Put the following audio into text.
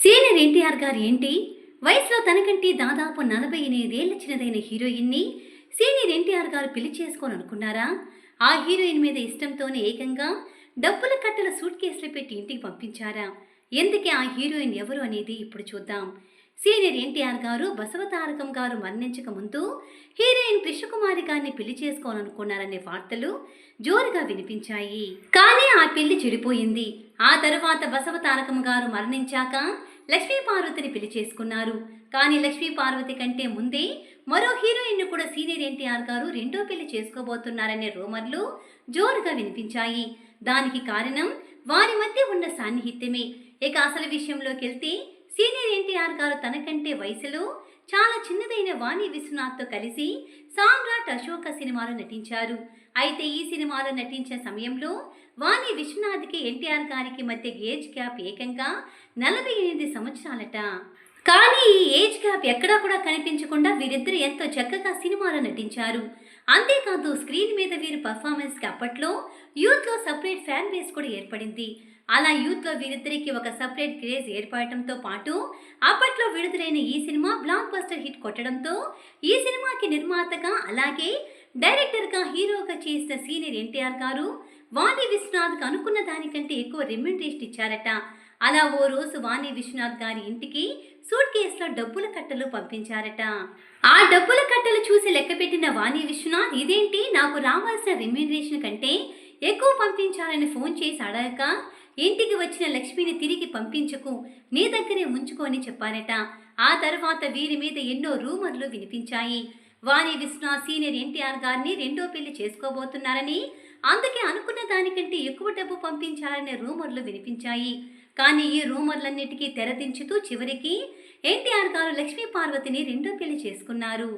Senior NTR గారు ఏంటి? వయసులో తనకంటే దాదాపు నలభై ఎనిమిదేళ్ళ చిన్నదైన హీరోయిన్ని సీనియర్ ఎన్టీఆర్ గారు పెళ్ళి చేసుకోవాలనుకున్నారా? ఆ హీరోయిన్ మీద ఇష్టంతోనే ఏకంగా డబ్బుల కట్టల సూట్ కేసులు పెట్టి ఇంటికి పంపించారా? ఎందుకే ఆ హీరోయిన్ ఎవరు అనేది ఇప్పుడు చూద్దాం. సీనియర్ ఎన్టీఆర్ గారు బసవతారకం గారు మరణించక ముందు హీరోయిన్ కృష్ణకుమారి గారిని పెళ్ళి చేసుకోవాలనుకున్నారనే వార్తలు జోరుగా వినిపించాయి. కానీ ఆ పెళ్ళి చెడిపోయింది. ఆ తరువాత బసవతారకం గారు మరణించాక లక్ష్మీ పార్వతిని పెళ్ళి చేసుకున్నారు. కానీ లక్ష్మీ పార్వతి కంటే ముందే మరో హీరోయిన్ కూడా సీనియర్ ఎన్టీఆర్ గారు రెండో పెళ్ళి చేసుకోబోతున్నారనే రూమర్లు జోరుగా వినిపించాయి. దానికి కారణం వారి మధ్య ఉన్న సాన్నిహిత్యమే. ఇక అసలు విషయంలోకి వెళ్తే సీనియర్ ఎన్టీఆర్ గారు తనకంటే వయసులో చాలా చిన్నదైన వాణి విశ్వనాథ్తో కలిసి సామ్రాట్ అశోక సినిమాలో నటించారు. అయితే ఈ సినిమాలో నటించిన సమయంలో వాణి విశ్వనాథ్కి ఎన్టీఆర్ గారికి మధ్య ఏజ్ గ్యాప్ ఏకంగా నలభై ఎనిమిది సంవత్సరాలట. కానీ ఈ ఏజ్ గ్యాప్ ఎక్కడా కూడా కనిపించకుండా వీరిద్దరు ఎంతో చక్కగా సినిమాలో నటించారు. అంతేకాదు స్క్రీన్ మీద వీరి పర్ఫార్మెన్స్కి అప్పట్లో యూత్లో సపరేట్ ఫ్యాన్ బేస్ కూడా ఏర్పడింది. అలా యూత్లో వీరిద్దరికి ఒక సపరేట్ క్రేజ్ ఏర్పడటంతో పాటు అప్పట్లో విడుదలైన ఈ సినిమా బ్లాక్ బస్టర్ హిట్ కొట్టడంతో ఈ సినిమాకి నిర్మాతగా అలాగే డైరెక్టర్గా హీరోగా చేసిన సీనియర్ ఎన్టీఆర్ గారు వాణి విశ్వనాథ్కి అనుకున్న దానికంటే ఎక్కువ రెమ్యునరేషన్ ఇచ్చారట. అలా ఓ రోజు వాణి విశ్వనాథ్ గారి ఇంటికి సూట్ కేసులో డబ్బుల కట్టలు పంపించారట. ఆ డబ్బుల కట్టలు చూసి లెక్కపెట్టిన వాణి విశ్వనాథ్ ఇదేంటి? నాకు రావాల్సిన రెమ్యూనరేషన్ కంటే ఎక్కువ పంపించాలని ఫోన్ చేసి అడగక ఇంటికి వచ్చిన లక్ష్మిని తిరిగి పంపించకు నీ దగ్గరే ఉంచుకొని చెప్పారట. ఆ తర్వాత వీరి మీద ఎన్నో రూమర్లు వినిపించాయి. వాణి విశ్వనాథ్ సీనియర్ ఎన్టీఆర్ గారిని రెండో పెళ్ళి చేసుకోబోతున్నారని అందుకే అనుకున్న దానికంటే ఎక్కువ డబ్బు పంపించాలనే రూమర్లు వినిపించాయి. కానీ ఈ రూమర్లన్నిటికీ తెరదించుతూ చివరికి ఎన్టీఆర్ గారు లక్ష్మీ పార్వతిని రెండో పెళ్ళి చేసుకున్నారు.